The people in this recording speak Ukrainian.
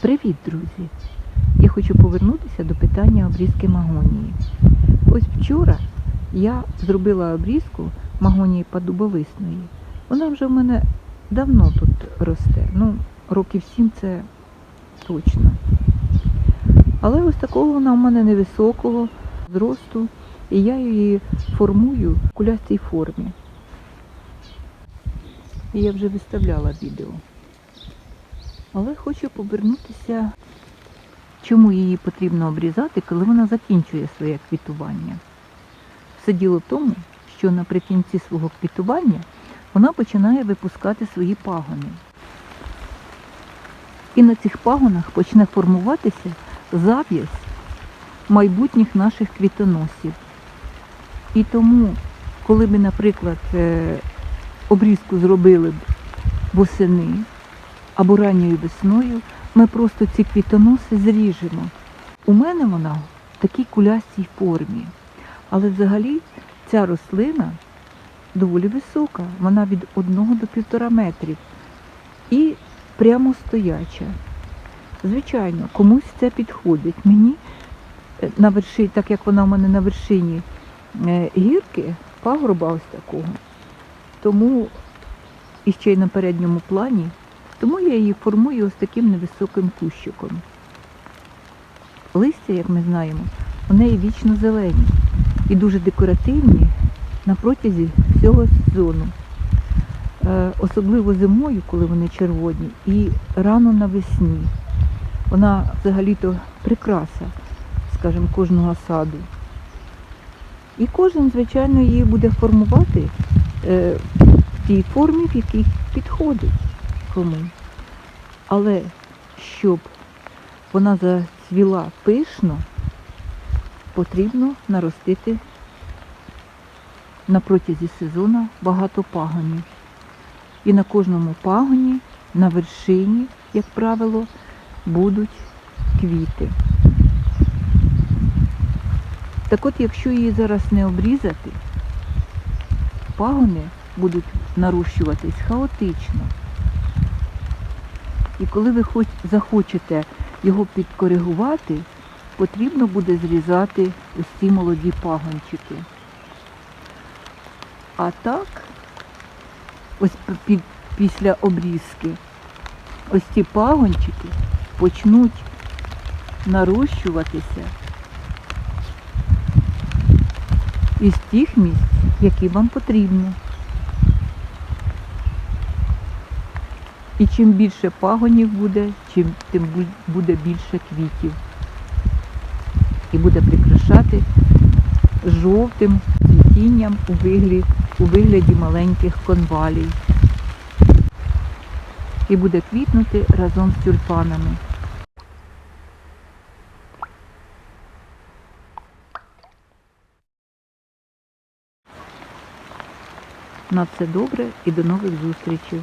Привіт, друзі! Я хочу повернутися до питання обрізки магонії. Ось вчора я зробила обрізку магонії подубовисної. Вона вже в мене давно тут росте. Ну, років сім це точно. Але ось такого вона в мене невисокого зросту, і я її формую в кулястій формі. І я вже виставляла відео. Але хочу повернутися, чому її потрібно обрізати, коли вона закінчує своє квітування. Все діло в тому, що наприкінці свого квітування вона починає випускати свої пагони. І на цих пагонах почне формуватися зав'язь майбутніх наших квітоносів. І тому, коли ми, наприклад, е, обрізку зробили б восени, або ранньою весною ми просто ці квітоноси зріжемо. У мене вона в такій кулястій формі. Але взагалі ця рослина доволі висока, вона від 1 до 1,5 метрів і прямо стояча. Звичайно, комусь це підходить. Мені е, на вершині, так як вона в мене на вершині е, гірки, пагорба ось такого. Тому і ще й на передньому плані тому я її формую ось таким невисоким кущиком. Листя, як ми знаємо, у неї вічно зелені і дуже декоративні на протязі всього сезону. Е, особливо зимою, коли вони червоні, і рано навесні. Вона взагалі-то прикраса, скажімо, кожного саду. І кожен, звичайно, її буде формувати е, в тій формі, в якій підходить кому. Але щоб вона зацвіла пишно, потрібно наростити на протязі сезону багато пагонів. І на кожному пагоні, на вершині, як правило, будуть квіти. Так от, якщо її зараз не обрізати, пагони будуть нарощуватись хаотично. І коли ви хоч захочете його підкоригувати, потрібно буде зрізати ось ці молоді пагончики. А так, ось після обрізки, ось ці пагончики почнуть нарощуватися із тих місць, які вам потрібно. І чим більше пагонів буде, чим тим буде більше квітів. І буде прикрашати жовтим цвітінням у вигляді, у вигляді маленьких конвалій. І буде квітнути разом з тюльпанами. На все добре і до нових зустрічей.